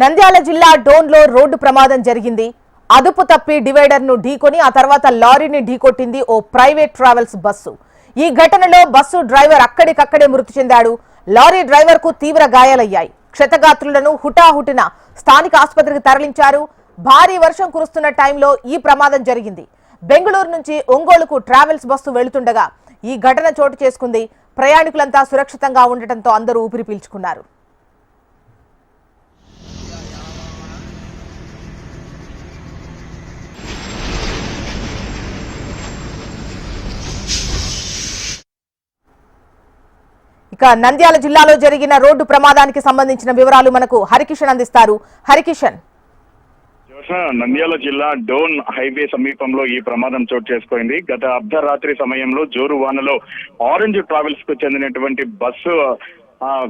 నంద్యాల జిల్లా డోన్లో రోడ్డు ప్రమాదం జరిగింది. అదుపు తప్పి డివైడర్ను ఢీకొని ఆ తర్వాత లారీని ఢీకొట్టింది ఓ ప్రైవేట్ ట్రావెల్స్ బస్సు. ఈ ఘటనలో బస్సు డ్రైవర్ అక్కడికక్కడే మృతి చెందాడు. లారీ డ్రైవర్కు తీవ్ర గాయాలయ్యాయి. క్షతగాత్రులను హుటాహుటిన స్థానిక ఆసుపత్రికి తరలించారు. భారీ వర్షం కురుస్తున్న టైంలో ఈ ప్రమాదం జరిగింది. బెంగళూరు నుంచి ఒంగోలుకు ట్రావెల్స్ బస్సు వెళుతుండగా ఈ ఘటన చోటు చేసుకుంది. ప్రయాణికులంతా సురక్షితంగా ఉండటంతో అందరూ ఊపిరి పీల్చుకున్నారు. ఇక నంద్యాల జిల్లాలో జరిగిన రోడ్డు ప్రమాదానికి సంబంధించిన వివరాలు మనకు హరికిషన్ అందిస్తారు. హరికిషన్. నంద్యాల జిల్లా డోన్ హైవే సమీపంలో ఈ ప్రమాదం చోటు చేసుకుంది. గత అర్ధరాత్రి సమయంలో జోరు వానలో ఆరెంజ్ ట్రావెల్స్కు చెందినటువంటి బస్సు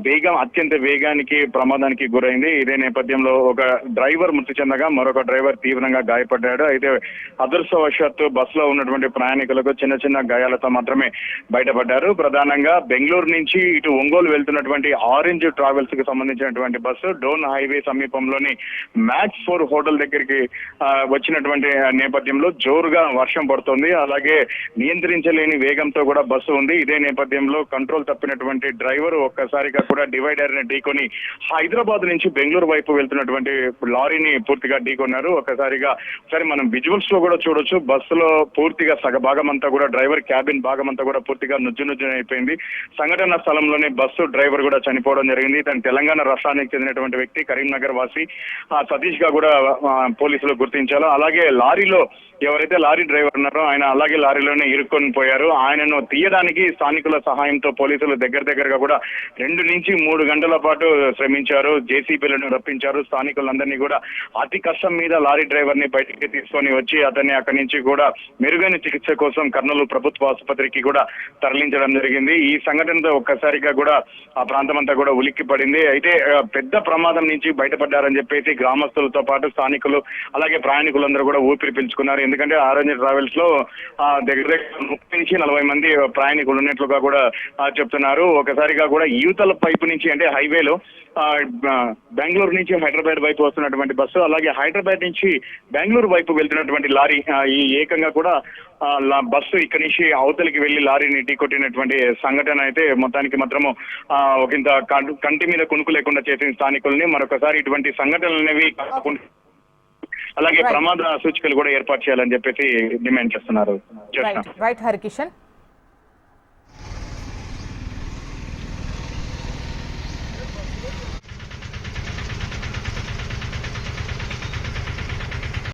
వేగం అత్యంత వేగానికి ప్రమాదానికి గురైంది. ఇదే నేపథ్యంలో ఒక డ్రైవర్ మృతి చెందగా మరొక డ్రైవర్ తీవ్రంగా గాయపడ్డాడు. అయితే అదృష్టవశాత్తు బస్సులో ఉన్నటువంటి ప్రయాణికులకు చిన్న చిన్న గాయాలతో మాత్రమే బయటపడ్డారు. ప్రధానంగా బెంగళూరు నుంచి ఇటు ఒంగోలు వెళ్తున్నటువంటి ఆరెంజ్ ట్రావెల్స్కి సంబంధించినటువంటి బస్సు డోన్ హైవే సమీపంలోని మ్యాక్స్ ఫోర్ హోటల్ దగ్గరికి వచ్చినటువంటి నేపథ్యంలో జోరుగా వర్షం పడుతుంది. అలాగే నియంత్రించలేని వేగంతో కూడా బస్సు ఉంది. ఇదే నేపథ్యంలో కంట్రోల్ తప్పినటువంటి డ్రైవర్ ఒక్కసారిగా కూడా డివైడర్ని ఢీకొని హైదరాబాద్ నుంచి బెంగళూరు వైపు వెళ్తున్నటువంటి లారీని పూర్తిగా ఢీకొన్నారు. ఒక్కసారిగా సరే మనం విజువల్స్లో కూడా చూడొచ్చు. బస్సులో పూర్తిగా సగ భాగం అంతా కూడా డ్రైవర్ క్యాబిన్ భాగం అంతా కూడా పూర్తిగా నుజ్జు నుజ్జు అయిపోయింది సంఘటన స్థలంలోనే బస్సు డ్రైవర్ కూడా చనిపోవడం జరిగింది. తను తెలంగాణ రాష్ట్రానికి చెందినటువంటి వ్యక్తి కరీంనగర్ వాసి. ఆ, సతీష్గా కూడా పోలీసులు గుర్తించారు. అలాగే లారీలో ఎవరైతే లారీ డ్రైవర్ ఉన్నారో ఆయన అలాగే లారీలోనే ఇరుక్కొని పోయారు. ఆయనను తీయడానికి స్థానికుల సహాయంతో పోలీసులు దగ్గర దగ్గరగా కూడా రెండు నుంచి మూడు గంటల పాటు శ్రమించారు. జేసీబీలను రప్పించారు. స్థానికులందరినీ కూడా అతి కష్టం మీద లారీ డ్రైవర్ని బయటికి తీసుకొని వచ్చి అతన్ని అక్కడి నుంచి కూడా మెరుగైన చికిత్స కోసం కర్నూలు ప్రభుత్వ ఆసుపత్రికి కూడా తరలించడం జరిగింది. ఈ సంఘటనతో ఒక్కసారిగా కూడా ఆ ప్రాంతం అంతా కూడా ఉలిక్కి పడింది అయితే పెద్ద ప్రమాదం నుంచి బయటపడ్డారని చెప్పేసి గ్రామస్తులతో పాటు స్థానికులు అలాగే ప్రయాణికులందరూ కూడా ఊపిరి పీల్చుకున్నారు. ఎందుకంటే ఆరెంజ్ ట్రావెల్స్లో ఆ, దగ్గర దగ్గర ముప్పై నుంచి నలభై మంది ప్రయాణికులు ఉన్నట్లుగా కూడా చెప్తున్నారు. ఒకసారిగా కూడా యూతల వైపు నుంచి అంటే హైవేలో బెంగళూరు నుంచి హైదరాబాద్ వైపు వస్తున్నటువంటి బస్సు అలాగే హైదరాబాద్ నుంచి బెంగళూరు వైపు వెళ్తున్నటువంటి లారీ ఈ ఏకంగా కూడా బస్సు ఇక్కడి నుంచి అవతలికి వెళ్ళి లారీని ఢీకొట్టినటువంటి సంఘటన అయితే మొత్తానికి మాత్రము ఆ, ఒకంత కం- కంటి మీద కునుకు లేకుండా చేసిన స్థానికుల్ని మరొకసారి ఇటువంటి సంఘటనలు అనేవి అలాగే. ప్రమాద సూచికలు కూడా ఏర్పాటు చేయాలని చెప్పేసి డిమాండ్ చేస్తున్నారు. రైట్ హరికిషన్